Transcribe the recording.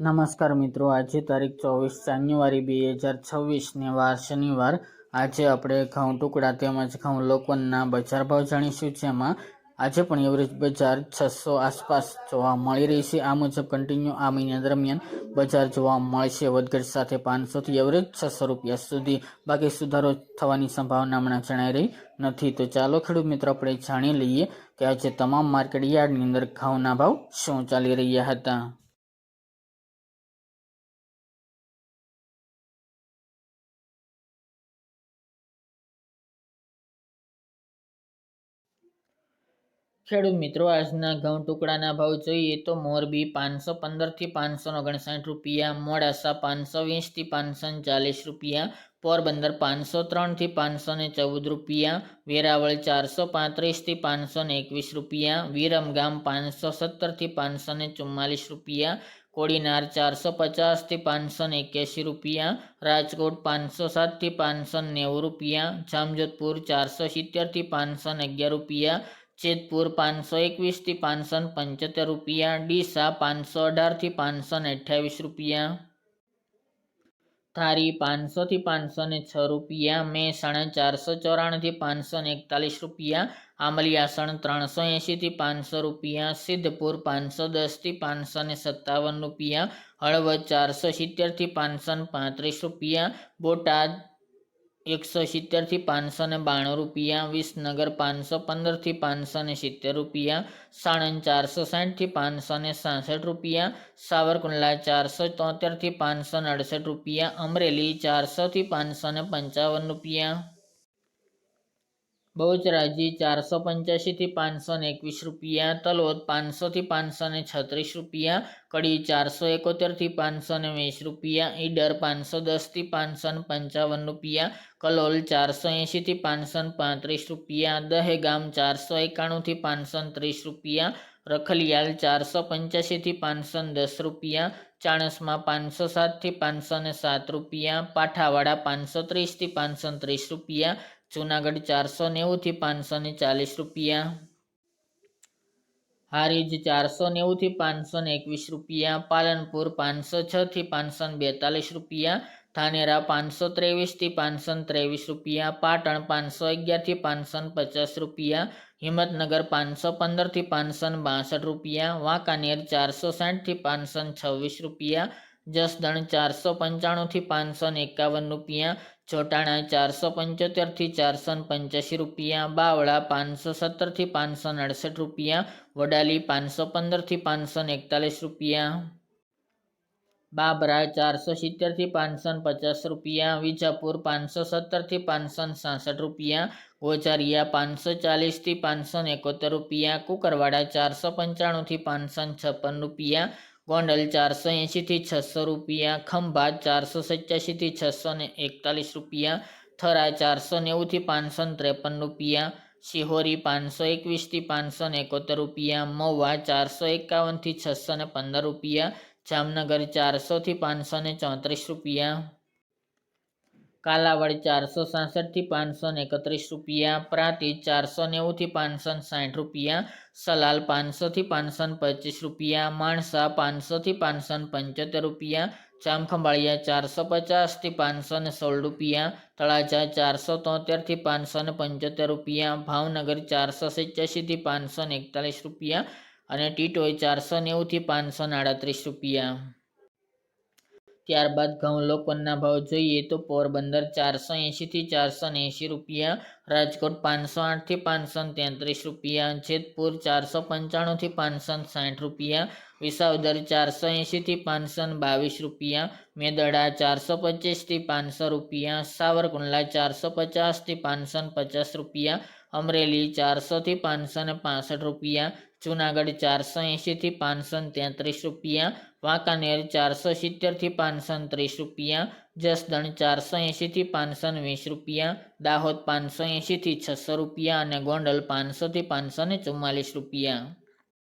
નમસ્કાર મિત્રો, આજે તારીખ ચોવીસ જાન્યુઆરી બે હજાર છવ્વીસને વાર શનિવાર. આજે આપણે ઘઉં ટુકડા તેમજ ઘઉં લોકોના બજાર ભાવ જાણીશું, જેમાં આજે પણ એવરેજ બજાર છસો આસપાસ જોવા મળી રહી છે. આ મુજબ કન્ટિન્યુ આ મહિના દરમિયાન બજાર જોવા મળશે. વધઘટ સાથે પાંચસોથી એવરેજ છસો રૂપિયા સુધી બાકી સુધારો થવાની સંભાવના હમણાં જણાઈ રહી નથી. તો ચાલો ખેડૂત મિત્રો, આપણે જાણી લઈએ કે આજે તમામ માર્કેટ યાર્ડની અંદર ઘઉંના ભાવ શું ચાલી રહ્યા હતા. ખેડૂત મિત્રો, આજના ઘઉં ટુકડાના ભાવ જોઈએ તો મોરબી પાંચસો પંદરથી પાંચસો ઓગણસાઠ રૂપિયા, મોડાસા પાંચસો વીસથી પાંચસો ચાલીસ રૂપિયા, પોરબંદર પાંચસો ત્રણથી પાંચસો ને ચૌદ રૂપિયા, વેરાવળ ચારસો પાંત્રીસથી પાંચસો ને એકવીસ રૂપિયા, વિરમગામ પાંચસો સત્તરથી પાંચસો ને ચુમ્માલીસ રૂપિયા, કોડીનાર ચારસો પચાસથી પાંચસો ને એક્યાસી રૂપિયા, રાજકોટ પાંચસો સાતથી પાંચસો નેવું રૂપિયા, જામજોધપુર ચારસો સિત્તેરથી પાંચસો ને અગિયાર રૂપિયા જેતપુર પાંચસો એકવીસથી પાંચસો પંચોતેર રૂપિયા, ડીસા પાંચસો અઢારથી પાંચસો અઠ્યાવીસ રૂપિયા. ધારી પાંચસોથી પાંચસો ને છ રૂપિયા મહેસાણા ચારસો ચોરાણુંથી પાંચસો ને એકતાલીસ રૂપિયા આમલિયાસણ ત્રણસો એંશીથી પાંચસો રૂપિયા, સિદ્ધપુર પાંચસો દસથી પાંચસો ને સત્તાવન રૂપિયા, હળવદ ચારસો સિત્તેરથી પાંચસો પાંત્રીસ રૂપિયા, બોટાદ એકસો સિત્તેરથી પાંચસો ને બાણું રૂપિયા, વિસનગર પાંચસો પંદરથી પાંચસો ને સિત્તેર રૂપિયા, સાણંદ ચારસો સાઠથી પાંચસો ને સાસઠ રૂપિયા, સાવરકુંડલા ચારસો તોતેરથી પાંચસો ને અડસઠ રૂપિયા, અમરેલી ચારસોથી પાંચસો ને પંચાવન રૂપિયા. બહુચરાજી ચારસો પંચ્યાસીથી પાંચસો ને એકવીસ રૂપિયા, તલોદ પાંચસોથી પાંચસો ને છત્રીસ રૂપિયા, કડી ચારસો એકોતેરથી પાંચસો ને વીસ રૂપિયા, ઈડર પાંચસો દસથી પાંચસો પંચાવન રૂપિયા, કલોલ ચારસો એંશીથી પાંચસો પાંત્રીસ રૂપિયા, દહેગામ ચારસો એકાણુંથી પાંચસો ત્રીસ રૂપિયા, રખલિયાલ ચારસો પંચ્યાસીથી પાંચસો ને દસ રૂપિયા ચાણસમાં પાંચસો સાતથી પાંચસો ને સાત રૂપિયા, પાઠાવાડા પાંચસો ત્રીસથી પાંચસો ત્રીસ રૂપિયા, જુનાગઢ ચારસો નેવુંથી પાંચસો ને ચાલીસ રૂપિયા. હારીજ ચારસો નેવુંથી પાંચસો ને એકવીસ રૂપિયા, પાલનપુર પાંચસો છથી પાંચસો ને બેતાલીસ રૂપિયા ધાનેરા પાંચસો ત્રેવીસથી પાંચસો ત્રેવીસ રૂપિયા, પાટણ પાંચસો અગિયારથી પાંચસો પચાસ રૂપિયા, હિંમતનગર પાંચસો પંદરથી પાંચસો બાસઠ રૂપિયા, વાંકાનેર ચારસો સાઠથી પાંચસો છવ્વીસ રૂપિયા, જસદણ ચારસો પંચાણુંથી પાંચસો એકાવન રૂપિયા, ચોટાણા ચારસો પંચોતેરથી ચારસો પંચ્યાસી રૂપિયા, બાવળા પાંચસો સત્તરથી પાંચસો અડસઠ રૂપિયા, વડાલી પાંચસો પંદરથી પાંચસો એકતાલીસ રૂપિયા. બાબરા ચારસો સિત્તેરથી પાંચસો પચાસ રૂપિયા, વિજાપુર પાંચસો સત્તરથી પાંચસો સાસઠ રૂપિયા, ગોજારિયા પાંચસો ચાલીસથી પાંચસો એકોતેર રૂપિયા, કુકરવાડા ચારસો પંચાણુંથી પાંચસો છપ્પન રૂપિયા, ગોંડલ ચારસો એંશીથી છસો રૂપિયા ખંભાત ચારસો સત્યાસીથી છસો ને એકતાલીસ રૂપિયા, થરા ચારસો નેવુંથી પાંચસો ત્રેપન રૂપિયા, શિહોરી પાંચસો એકવીસથી પાંચસો ને એકોતેર રૂપિયા, મહુવા ચારસો એકાવનથી છસો ને પંદર રૂપિયા જામનગર ચારસોથી પાંચસો ને ચોત્રીસ રૂપિયા. કાલાવડ ચારસો સાસઠથી પાંચસો ને એકત્રીસ રૂપિયા. પ્રાંતિજ ચારસો નેવુંથી પાંચસો ને સાઠ રૂપિયા. સલાલ પાંચસોથી પાંચસો ને પચીસ રૂપિયા. માણસા પાંચસોથી પાંચસો ને પંચોતેર રૂપિયા. જામખંભાળિયા ચારસો પચાસથી પાંચસો ને સોળ રૂપિયા. તળાજા ચારસો તોતેરથી પાંચસો ને પંચોતેર રૂપિયા. ભાવનગર ચારસો સિત્યાસીથી પાંચસો ને એકતાલીસ રૂપિયા. અને ટીટોય ચારસો નેવુંથી પાંચસો આડત્રીસ રૂપિયા. ત્યારબાદ ઘઉં લોકોના ભાવ જોઈએ તો પોરબંદર ચારસો એંશીથી ચારસો એંશી રૂપિયા, રાજકોટ પાંચસો આઠથી પાંચસો તેત્રીસ રૂપિયા, જેતપુર ચારસો પંચાણુંથી પાંચસો સાઠ રૂપિયા, વિસાવદર ચારસો એંશીથી પાંચસો બાવીસ રૂપિયા, મેદડા ચારસો પચીસથી પાંચસો રૂપિયા, સાવરકુંડલા ચારસો પચાસથી પાંચસો પચાસ રૂપિયા અમરેલી ચારસોથી પાંચસો ને પાસઠ રૂપિયા, જુનાગઢ ચારસો એંશીથી પાંચસો ને તેત્રીસ રૂપિયા, વાંકાનેર ચારસો સિત્તેરથી પાંચસો ને ત્રીસ રૂપિયા, જસદણ ચારસો એંશીથી પાંચસો ને વીસ રૂપિયા, દાહોદ પાંચસો એંશીથી છસો રૂપિયા અને ગોંડલ પાંચસોથી પાંચસો ને રૂપિયા.